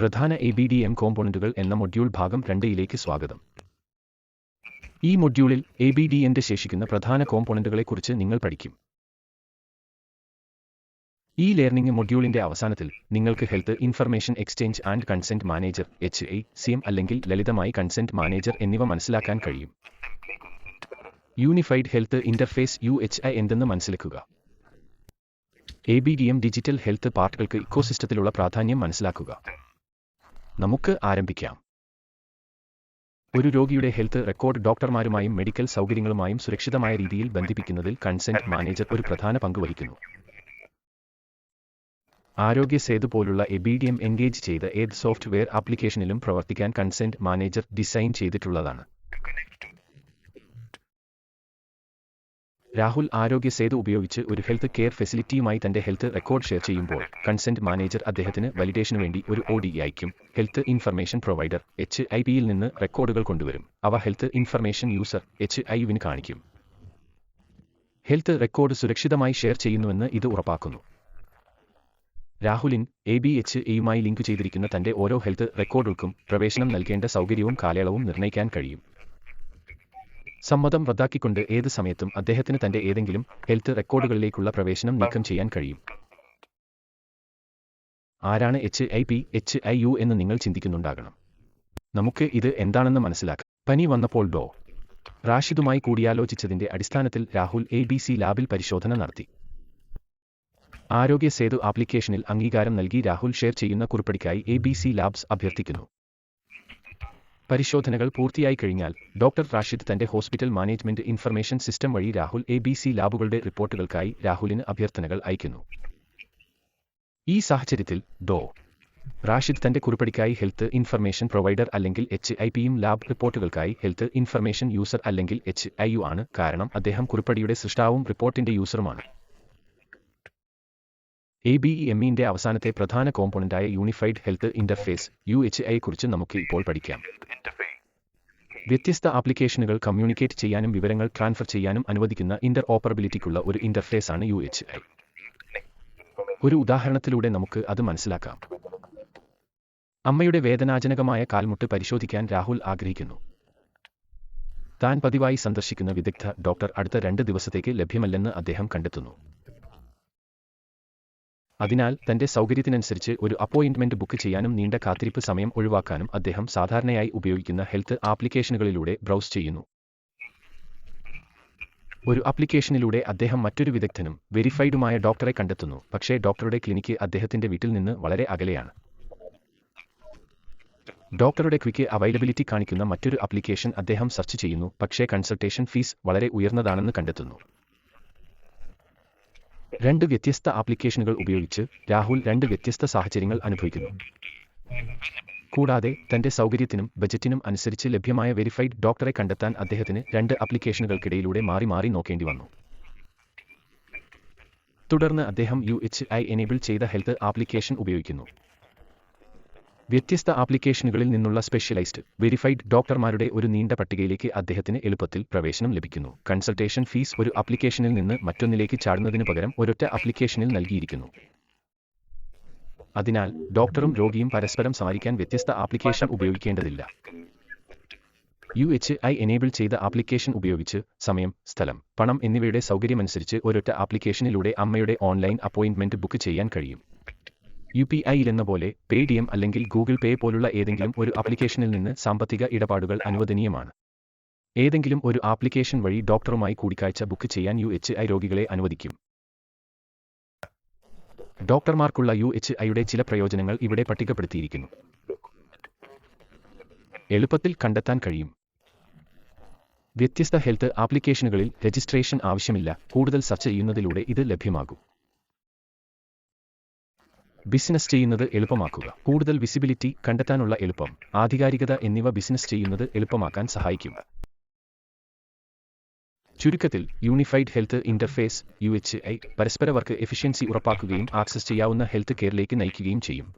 പ്രധാന A B D M കോമ്പോണന്റുകൾ എന്ന മൊഡ്യൂൾ ഭാഗം രണ്ടിലേക്ക് സ്വാഗതം. ഈ മൊഡ്യൂളിൽ എ ബി ഡി എന്റെ ശേഷിക്കുന്ന പ്രധാന കോമ്പോണന്റുകളെക്കുറിച്ച് നിങ്ങൾ പഠിക്കും. ഈ ലേർണിംഗ് മൊഡ്യൂളിന്റെ അവസാനത്തിൽ നിങ്ങൾക്ക് health information exchange and consent manager H I C M അല്ലെങ്കിൽ ലളിതമായി കൺസെന്റ് മാനേജർ എന്നിവ മനസ്സിലാക്കാൻ കഴിയും. Unified health interface U H I എന്തെന്ന് മനസ്സിലാക്കുക. A B D M digital health പാർട്ടുകൾക്ക് ഇക്കോസിസ്റ്റത്തിലുള്ള പ്രാധാന്യം മനസ്സിലാക്കുക. നമുക്ക് ആരംഭിക്കാം. ഒരു രോഗിയുടെ ഹെൽത്ത് റെക്കോർഡ് ഡോക്ടർമാരുമായും മെഡിക്കൽ സൗകര്യങ്ങളുമായും സുരക്ഷിതമായ രീതിയിൽ ബന്ധിപ്പിക്കുന്നതിൽ കൺസെന്റ് മാനേജർ ഒരു പ്രധാന പങ്ക് വഹിക്കുന്നു. ആരോഗ്യ സേതു പോലുള്ള A B D M engage ചെയ്ത ഏത് സോഫ്റ്റ്വെയർ ആപ്ലിക്കേഷനിലും പ്രവർത്തിക്കാൻ കൺസെന്റ് മാനേജർ ഡിസൈൻ ചെയ്തിട്ടുള്ളതാണ്. രാഹുൽ ആരോഗ്യ സേതു ഉപയോഗിച്ച് ഒരു ഹെൽത്ത് കെയർ ഫെസിലിറ്റിയുമായി തന്റെ ഹെൽത്ത് റെക്കോർഡ് ഷെയർ ചെയ്യുമ്പോൾ കൺസെന്റ് മാനേജർ അദ്ദേഹത്തിന് വലിഡേഷന് വേണ്ടി ഒരു ഒ ഡി അയക്കും health information provider H I പിയിൽ നിന്ന് റെക്കോർഡുകൾ കൊണ്ടുവരും. അവ health information user H I യുവിന് കാണിക്കും. ഹെൽത്ത് റെക്കോർഡ് സുരക്ഷിതമായി ഷെയർ ചെയ്യുന്നുവെന്ന് ഇത് ഉറപ്പാക്കുന്നു. രാഹുലിൻ എ ബി എച്ച് എയുമായി ലിങ്ക് ചെയ്തിരിക്കുന്ന തന്റെ ഓരോ ഹെൽത്ത് റെക്കോർഡുകൾക്കും പ്രവേശനം നൽകേണ്ട സൗകര്യവും കാലയളവും നിർണയിക്കാൻ കഴിയും. സമ്മതം റദ്ദാക്കിക്കൊണ്ട് ഏത് സമയത്തും അദ്ദേഹത്തിന് തന്റെ ഏതെങ്കിലും ഹെൽത്ത് റെക്കോർഡുകളിലേക്കുള്ള പ്രവേശനം നീക്കം ചെയ്യാൻ കഴിയും. ആരാണ് H I P H I U എന്ന് നിങ്ങൾ ചിന്തിക്കുന്നുണ്ടാകണം. നമുക്ക് ഇത് എന്താണെന്ന് മനസ്സിലാക്കാം. പനി വന്നപ്പോൾ ഡോ. റാഷിദുമായി കൂടിയാലോചിച്ചതിന്റെ അടിസ്ഥാനത്തിൽ രാഹുൽ എ ബി സി ലാബിൽ പരിശോധന നടത്തി. ആരോഗ്യ സേതു ആപ്ലിക്കേഷനിൽ അംഗീകാരം നൽകി രാഹുൽ ഷെയർ ചെയ്യുന്ന കുറിപ്പടിക്കായി എ ബി സി ലാബ്സ് അഭ്യർത്ഥിക്കുന്നു. പരിശോധനകൾ പൂർത്തിയായി കഴിഞ്ഞാൽ ഡോക്ടർ റാഷിദ് തന്റെ ഹോസ്പിറ്റൽ മാനേജ്മെന്റ് ഇൻഫർമേഷൻ സിസ്റ്റം വഴി രാഹുൽ എ ബി സി ലാബുകളുടെ റിപ്പോർട്ടുകൾക്കായി രാഹുലിന് അഭ്യർത്ഥനകൾ അയക്കുന്നു. ഈ സാഹചര്യത്തിൽ ഡോ. റാഷിദ് തന്റെ കുറിപ്പടിക്കായി ഹെൽത്ത് ഇൻഫർമേഷൻ പ്രൊവൈഡർ അല്ലെങ്കിൽ എച്ച് ഐ പിയും ലാബ് റിപ്പോർട്ടുകൾക്കായി ഹെൽത്ത് ഇൻഫർമേഷൻ യൂസർ അല്ലെങ്കിൽ എച്ച് ഐ യു ആണ്. കാരണം അദ്ദേഹം കുറിപ്പടിയുടെ സൃഷ്ടാവും റിപ്പോർട്ടിന്റെ യൂസറുമാണ്. എ ബി ഇ എമ്മിന്റെ അവസാനത്തെ പ്രധാന കോമ്പോണന്റായ unified health interface U H A കുറിച്ച് നമുക്ക് ഇപ്പോൾ പഠിക്കാം. വ്യത്യസ്ത ആപ്ലിക്കേഷനുകൾ കമ്മ്യൂണിക്കേറ്റ് ചെയ്യാനും വിവരങ്ങൾ ട്രാൻസ്ഫർ ചെയ്യാനും അനുവദിക്കുന്ന ഇന്റർ ഓപ്പറബിലിറ്റിക്കുള്ള ഒരു ഇന്റർഫേസ് ആണ് യു എച്ച് ഐ ഒരു ഉദാഹരണത്തിലൂടെ നമുക്ക് അത് മനസ്സിലാക്കാം. അമ്മയുടെ വേദനാജനകമായ കാൽമുട്ട് പരിശോധിക്കാൻ രാഹുൽ ആഗ്രഹിക്കുന്നു. താൻ പതിവായി സന്ദർശിക്കുന്ന വിദഗ്ധ ഡോക്ടർ അടുത്ത രണ്ട് ദിവസത്തേക്ക് ലഭ്യമല്ലെന്ന് അദ്ദേഹം കണ്ടെത്തുന്നു. അതിനാൽ തന്റെ സൗകര്യത്തിനനുസരിച്ച് ഒരു അപ്പോയിന്റ്മെന്റ് ബുക്ക് ചെയ്യാനും നീണ്ട കാത്തിരിപ്പ് സമയം ഒഴിവാക്കാനും അദ്ദേഹം സാധാരണയായി ഉപയോഗിക്കുന്ന ഹെൽത്ത് ആപ്ലിക്കേഷനുകളിലൂടെ ബ്രൗസ് ചെയ്യുന്നു. ഒരു ആപ്ലിക്കേഷനിലൂടെ അദ്ദേഹം മറ്റൊരു വിദഗ്ധനും വെരിഫൈഡുമായ ഡോക്ടറെ കണ്ടെത്തുന്നു. പക്ഷേ ഡോക്ടറുടെ ക്ലിനിക്ക് അദ്ദേഹത്തിന്റെ വീട്ടിൽ നിന്ന് വളരെ അകലെയാണ്. ഡോക്ടറുടെ ക്വിക്ക് അവൈലബിലിറ്റി കാണിക്കുന്ന മറ്റൊരു ആപ്ലിക്കേഷൻ അദ്ദേഹം സെർച്ച് ചെയ്യുന്നു. പക്ഷേ കൺസൾട്ടേഷൻ ഫീസ് വളരെ ഉയർന്നതാണെന്ന് കണ്ടെത്തുന്നു. രണ്ട് വ്യത്യസ്ത ആപ്ലിക്കേഷനുകൾ ഉപയോഗിച്ച് രാഹുൽ രണ്ട് വ്യത്യസ്ത സാഹചര്യങ്ങൾ അനുഭവിക്കുന്നു. കൂടാതെ തന്റെ സൗകര്യത്തിനും ബജറ്റിനും അനുസരിച്ച് ലഭ്യമായ വെരിഫൈഡ് ഡോക്ടറെ കണ്ടെത്താൻ അദ്ദേഹത്തിന് രണ്ട് ആപ്ലിക്കേഷനുകൾക്കിടയിലൂടെ മാറി മാറി നോക്കേണ്ടി വന്നു. തുടർന്ന് അദ്ദേഹം യു എച്ച് ഐ എനേബിൾ ചെയ്ത ഹെൽത്ത് ആപ്ലിക്കേഷൻ ഉപയോഗിക്കുന്നു. വ്യത്യസ്ത ആപ്ലിക്കേഷനുകളിൽ നിന്നുള്ള സ്പെഷ്യലൈസ്ഡ് വെരിഫൈഡ് ഡോക്ടർമാരുടെ ഒരു നീണ്ട പട്ടികയിലേക്ക് അദ്ദേഹത്തിന് എളുപ്പത്തിൽ പ്രവേശനം ലഭിക്കുന്നു. കൺസൾട്ടേഷൻ ഫീസ് ഒരു ആപ്ലിക്കേഷനിൽ നിന്ന് മറ്റൊന്നിലേക്ക് ചാടുന്നതിന് പകരം ഒരൊറ്റ ആപ്ലിക്കേഷനിൽ നൽകിയിരിക്കുന്നു. അതിനാൽ ഡോക്ടറും രോഗിയും പരസ്പരം സംസാരിക്കാൻ വ്യത്യസ്ത ആപ്ലിക്കേഷൻ ഉപയോഗിക്കേണ്ടതില്ല. യു എച്ച് ഐ എനേബിൾ ചെയ്ത ആപ്ലിക്കേഷൻ ഉപയോഗിച്ച് സമയം സ്ഥലം പണം എന്നിവയുടെ സൗകര്യമനുസരിച്ച് ഒരൊറ്റ ആപ്ലിക്കേഷനിലൂടെ അമ്മയുടെ ഓൺലൈൻ അപ്പോയിന്റ്മെന്റ് ബുക്ക് ചെയ്യാൻ കഴിയും. യു പി ഐയിലെന്ന പോലെ പേടിഎം അല്ലെങ്കിൽ ഗൂഗിൾ പേ പോലുള്ള ഏതെങ്കിലും ഒരു ആപ്ലിക്കേഷനിൽ നിന്ന് സാമ്പത്തിക ഇടപാടുകൾ അനുവദനീയമാണ്. ഏതെങ്കിലും ഒരു ആപ്ലിക്കേഷൻ വഴി ഡോക്ടറുമായി കൂടിക്കാഴ്ച ബുക്ക് ചെയ്യാൻ യു എച്ച് ഐ രോഗികളെ അനുവദിക്കും. ഡോക്ടർമാർക്കുള്ള യു എച്ച് ഐയുടെ ചില പ്രയോജനങ്ങൾ ഇവിടെ പട്ടികപ്പെടുത്തിയിരിക്കുന്നു. എളുപ്പത്തിൽ കണ്ടെത്താൻ കഴിയും. വ്യത്യസ്ത ഹെൽത്ത് ആപ്ലിക്കേഷനുകളിൽ രജിസ്ട്രേഷൻ ആവശ്യമില്ല. കൂടുതൽ സെർച്ച് ചെയ്യുന്നതിലൂടെ ഇത് ലഭ്യമാകും. ബിസിനസ് ചെയ്യുന്നത് എളുപ്പമാക്കുക. കൂടുതൽ വിസിബിലിറ്റി കണ്ടെത്താനുള്ള എളുപ്പം. ആധികാരികത എന്നിവ ബിസിനസ് ചെയ്യുന്നത് എളുപ്പമാക്കാൻ സഹായിക്കും. ചുരുക്കത്തിൽ unified health interface U H I പരസ്പര വർക്ക് എഫിഷ്യൻസി ഉറപ്പാക്കുകയും ആക്സസ് ചെയ്യാവുന്ന ഹെൽത്ത് കെയറിലേക്ക് നയിക്കുകയും ചെയ്യും.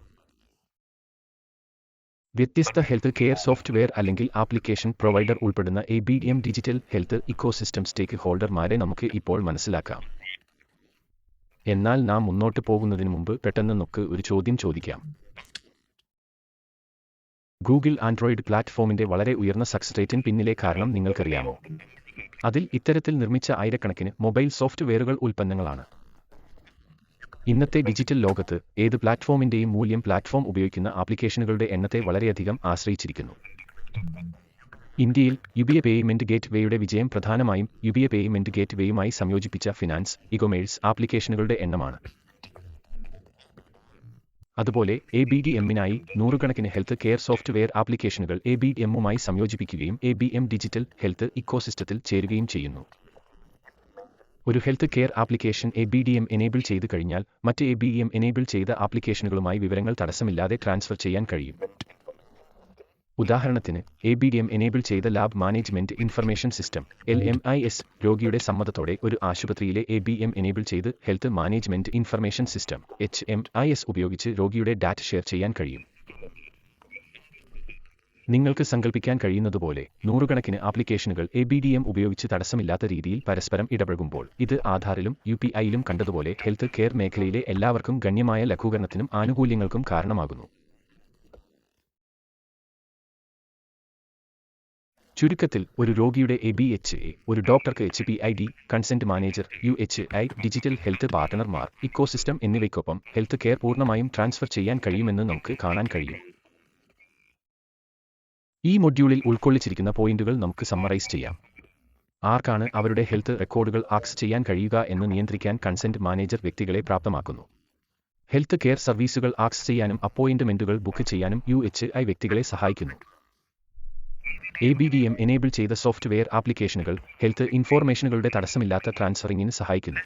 വ്യത്യസ്ത ഹെൽത്ത് കെയർ സോഫ്റ്റ്വെയർ അല്ലെങ്കിൽ ആപ്ലിക്കേഷൻ പ്രൊവൈഡർ ഉൾപ്പെടുന്ന A B M digital health ecosystem സ്റ്റേക്ക് ഹോൾഡർമാരെ നമുക്ക് ഇപ്പോൾ മനസ്സിലാക്കാം. എന്നാൽ നാം മുന്നോട്ട് പോകുന്നതിന് മുമ്പ് പെട്ടെന്ന് നമുക്ക് ഒരു ചോദ്യം ചോദിക്കാം. ഗൂഗിൾ ആൻഡ്രോയിഡ് പ്ലാറ്റ്ഫോമിന്റെ വളരെ ഉയർന്ന സക്സസ് റേറ്റിന് പിന്നിലെ കാരണം നിങ്ങൾക്കറിയാമോ? അതിൽ ഇത്തരത്തിൽ നിർമ്മിച്ച ആയിരക്കണക്കിന് മൊബൈൽ സോഫ്റ്റ്വെയറുകൾ ഉൽപ്പന്നങ്ങളാണ്. ഇന്നത്തെ ഡിജിറ്റൽ ലോകത്ത് ഏത് പ്ലാറ്റ്ഫോമിന്റെയും മൂല്യം പ്ലാറ്റ്ഫോം ഉപയോഗിക്കുന്ന ആപ്ലിക്കേഷനുകളുടെ എണ്ണത്തെ വളരെയധികം ആശ്രയിച്ചിരിക്കുന്നു. ഇന്ത്യയിൽ യുബിഎ പേയ്മെന്റ് ഗേറ്റ്വേയുടെ വിജയം പ്രധാനമായും യുബിഎ പേയ്മെന്റ് ഗേറ്റ്വേയുമായി സംയോജിപ്പിച്ച ഫിനാൻസ് ഇകൊമേഴ്സ് ആപ്ലിക്കേഷനുകളുടെ എണ്ണമാണ്. അതുപോലെ എ ബി ഡി എമ്മിനായി നൂറുകണക്കിന് ഹെൽത്ത് കെയർ സോഫ്റ്റ്വെയർ ആപ്ലിക്കേഷനുകൾ എ ബി എമ്മുമായി സംയോജിപ്പിക്കുകയും A B M digital health ഇക്കോസിസ്റ്റത്തിൽ ചേരുകയും ചെയ്യുന്നു. ഒരു health care application A B D M enable ചെയ്ത് കഴിഞ്ഞാൽ മറ്റ് എ ബി എം എനേബിൾ ചെയ്ത ആപ്ലിക്കേഷനുകളുമായി വിവരങ്ങൾ തടസ്സമില്ലാതെ ട്രാൻസ്ഫർ ചെയ്യാൻ കഴിയും. ഉദാഹരണത്തിന് എ ബി എം എനേബിൾ ചെയ്ത lab management information system L M I S രോഗിയുടെ സമ്മതത്തോടെ ഒരു ആശുപത്രിയിലെ എ ബി എം എനേബിൾ ചെയ്ത് health management information system H M I S ഉപയോഗിച്ച് രോഗിയുടെ ഡാറ്റ ഷെയർ ചെയ്യാൻ കഴിയും. നിങ്ങൾക്ക് സങ്കല്പിക്കാൻ കഴിയുന്നതുപോലെ നൂറുകണക്കിന് ആപ്ലിക്കേഷനുകൾ എ ബി ഡി എം ഉപയോഗിച്ച് തടസ്സമില്ലാത്ത രീതിയിൽ പരസ്പരം ഇടപഴകുമ്പോൾ ഇത് ആധാറിലും യു പി ഐയിലും കണ്ടതുപോലെ ഹെൽത്ത് കെയർ മേഖലയിലെ എല്ലാവർക്കും ഗണ്യമായ ലഘൂകരണത്തിനും ആനുകൂല്യങ്ങൾക്കും കാരണമാകുന്നു. ചുരുക്കത്തിൽ ഒരു രോഗിയുടെ എ ബി എച്ച് എ ഒരു ഡോക്ടർക്ക് H P I D consent manager U H I digital health പാർട്ട്ണർമാർ ecosystem എന്നിവയ്ക്കൊപ്പം ഹെൽത്ത് കെയർ പൂർണമായും ട്രാൻസ്ഫർ ചെയ്യാൻ കഴിയുമെന്ന് നമുക്ക് കാണാൻ കഴിയും. ഈ മൊഡ്യൂളിൽ ഉൾക്കൊള്ളിച്ചിരിക്കുന്ന പോയിന്റുകൾ നമുക്ക് സമ്മറൈസ് ചെയ്യാം. ആർക്കാണ് അവരുടെ ഹെൽത്ത് റെക്കോർഡുകൾ ആക്സ് ചെയ്യാൻ കഴിയുക എന്ന് നിയന്ത്രിക്കാൻ കൺസെന്റ് മാനേജർ വ്യക്തികളെ പ്രാപ്തമാക്കുന്നു. ഹെൽത്ത് കെയർ സർവീസുകൾ ആക്സ് ചെയ്യാനും അപ്പോയിന്റ്മെന്റുകൾ ബുക്ക് ചെയ്യാനും യു എച്ച് ഐ വ്യക്തികളെ സഹായിക്കുന്നു. A B D M enable ചെയ്ത സോഫ്റ്റ്വെയർ ആപ്ലിക്കേഷനുകൾ ഹെൽത്ത് ഇൻഫോർമേഷനുകളുടെ തടസ്സമില്ലാത്ത ട്രാൻസ്ഫറിങ്ങിന് സഹായിക്കുന്നു.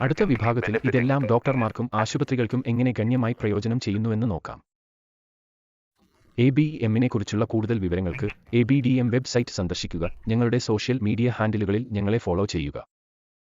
അടുത്ത വിഭാഗത്തിൽ ഇതെല്ലാം ഡോക്ടർമാർക്കും ആശുപത്രികൾക്കും എങ്ങനെ ഗണ്യമായി പ്രയോജനം ചെയ്യുന്നുവെന്ന് നോക്കാം. എ ബി എമ്മിനെക്കുറിച്ചുള്ള കൂടുതൽ വിവരങ്ങൾക്ക് A B D M website സന്ദർശിക്കുക. ഞങ്ങളുടെ സോഷ്യൽ മീഡിയ ഹാൻഡിലുകളിൽ ഞങ്ങളെ ഫോളോ ചെയ്യുക.